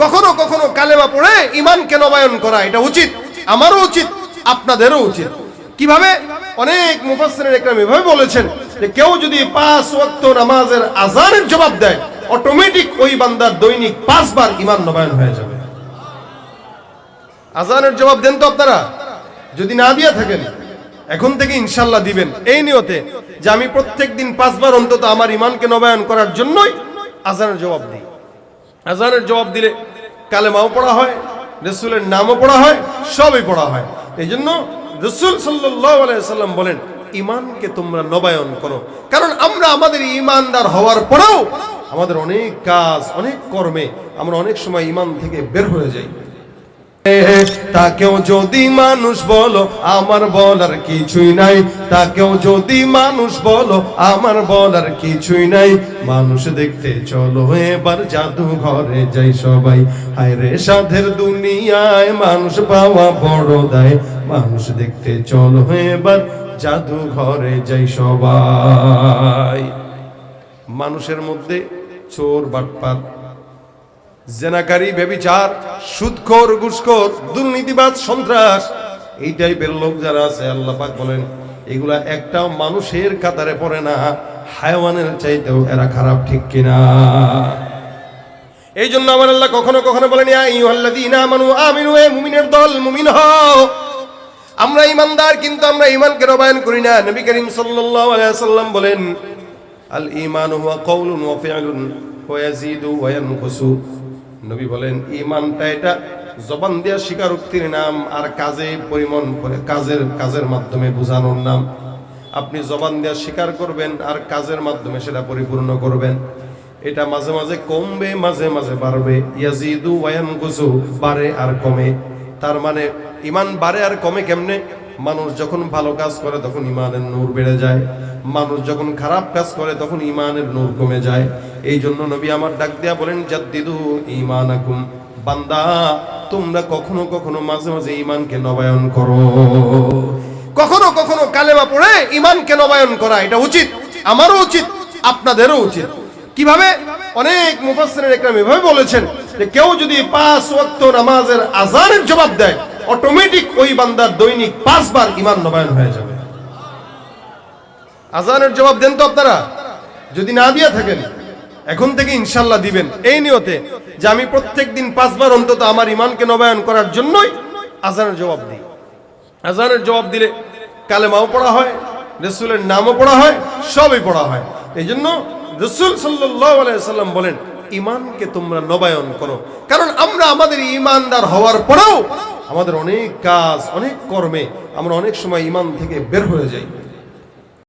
কখনো কখনো কালেমা পড়ে ইমানকে নবায়ন করা, এটা উচিত। আমারও উচিত, আপনাদেরও উচিত। কীভাবে? অনেক মুফাসসিরের একরাম এভাবে বলেছেন যে কেউ যদি পাঁচ ওয়াক্ত নামাজের আজানের জবাব দেয় অটোমেটিক ওই বান্দার দৈনিক পাঁচবার ইমান নবায়ন হয়ে যাবে। আজানের জবাব দেন তো আপনারা। যদি না দিয়া থাকেন, এখন থেকে ইনশাল্লাহ দিবেন। এই নিয়তে যে আমি প্রত্যেক দিন পাঁচবার অন্তত আমার ইমানকে নবায়ন করার জন্যই আজানের জবাব দিই। আজানের জবাব দিলে কালেমাও পড়া হয়, রসুলের নামও পড়া হয়, সবই পড়া হয়। এই জন্য রসুল সাল্লাম বলেন ইমানকে তোমরা নবায়ন করো। কারণ আমরা আমাদের ইমানদার হওয়ার পরেও আমাদের অনেক কাজ, অনেক কর্মে আমরা অনেক সময় ইমান থেকে বের হয়ে যাই। তাকেও যদি মানুষ বলো, আমার বলার কিছুই নাই। তাকেও যদি মানুষ বলো, আমার বলার কিছুই নাই। মানুষ দেখতে চলো, এবার জাদু ঘরে যাই সবাই। হায় রে সাধের দুনিয়ায় মানুষ পাওয়া বড় দায়। মানুষ দেখতে চলো, এবার জাদু ঘরে যাই সবাই। মানুষের মধ্যে চোর বাটপাত জেনাকারী বেবিচার সুদখোর ঘুষখোর দুর্নীতিবাদ সন্ত্রাস এই টাইপের লোক যারা আছে, আল্লাহ পাক বলেন, এগুলা একটা মানুষের কাতারে পড়ে না, হায়ওয়ানের চাইতেও এরা খারাপ, ঠিক কিনা? এই জন্য আমার আল্লাহ কখনো কখনো বলেন মুমিনের দল, মুমিন হও। আমরা ইমানদার কিন্তু আমরা ইমানকে রবায়ন করি না। নবী করিম সাল্লাম বলেন আল ঈমান হুয়া কওলুন ওয়া নবী বলেন ইমানটা এটা। জবান দিয়া স্বীকারোক্তির নাম আর কাজে পরিমণ করে কাজের কাজের মাধ্যমে বোঝানোর নাম। আপনি জবান দিয়া স্বীকার করবেন আর কাজের মাধ্যমে সেটা পরিপূর্ণ করবেন। এটা মাঝে মাঝে কমবে, মাঝে মাঝে বাড়বে। ইয়াজিদু ওয়া ইয়ানকুসু বাড়ে আর কমে। তার মানে ইমান বাড়ে আর কমে কেমনে? মানুষ যখন ভালো কাজ করে, তখন ইমানের নূর বেড়ে যায়। মানুষ যখন খারাপ কাজ করে, তখন ইমানের নূর কমে যায়। এই জন্য নবী আমার ডাক দিয়া বলেন, জাদ্দিদু ইমানাকুম বান্দা, তোমরা কখনো কখনো মাঝে মাঝে ইমানকে নবায়ন করো। কখনো কখনো কালেমা পড়ে ইমানকে নবায়ন করা, এটা উচিত। আমারও উচিত, আপনাদেরও উচিত। কীভাবে? অনেক মুফাসসিরের একরাম এভাবে বলেছেন যে, কেউ যদি পাঁচ ওয়াক্ত নামাজের আজানের জবাব দেয় অটোমেটিক ওই বান্দার দৈনিক পাঁচবার ইমান নবায়ন হয়ে যাবে। আজানের জবাব দেন তো আপনারা? যদি না দিয়া থাকেন, এখন থেকে ইনশাল্লাহ দিবেন। এই নিয়তে যে আমি প্রত্যেক দিন পাঁচবার অন্তত আমার ইমানকে নবায়ন করার জন্যই আজানের জবাব দিই। আজানের জবাব দিলে কালেমাও পড়া হয়, রসুলের নামও পড়া হয়, সবই পড়া হয়। এই জন্য রসুল সাল্লাম বলেন ইমানকে তোমরা নবায়ন করো। কারণ আমরা আমাদের ইমানদার হওয়ার পরেও আমাদের অনেক কাজ অনেক কর্মে আমরা অনেক সময় ইমান থেকে বের হয়ে যাই।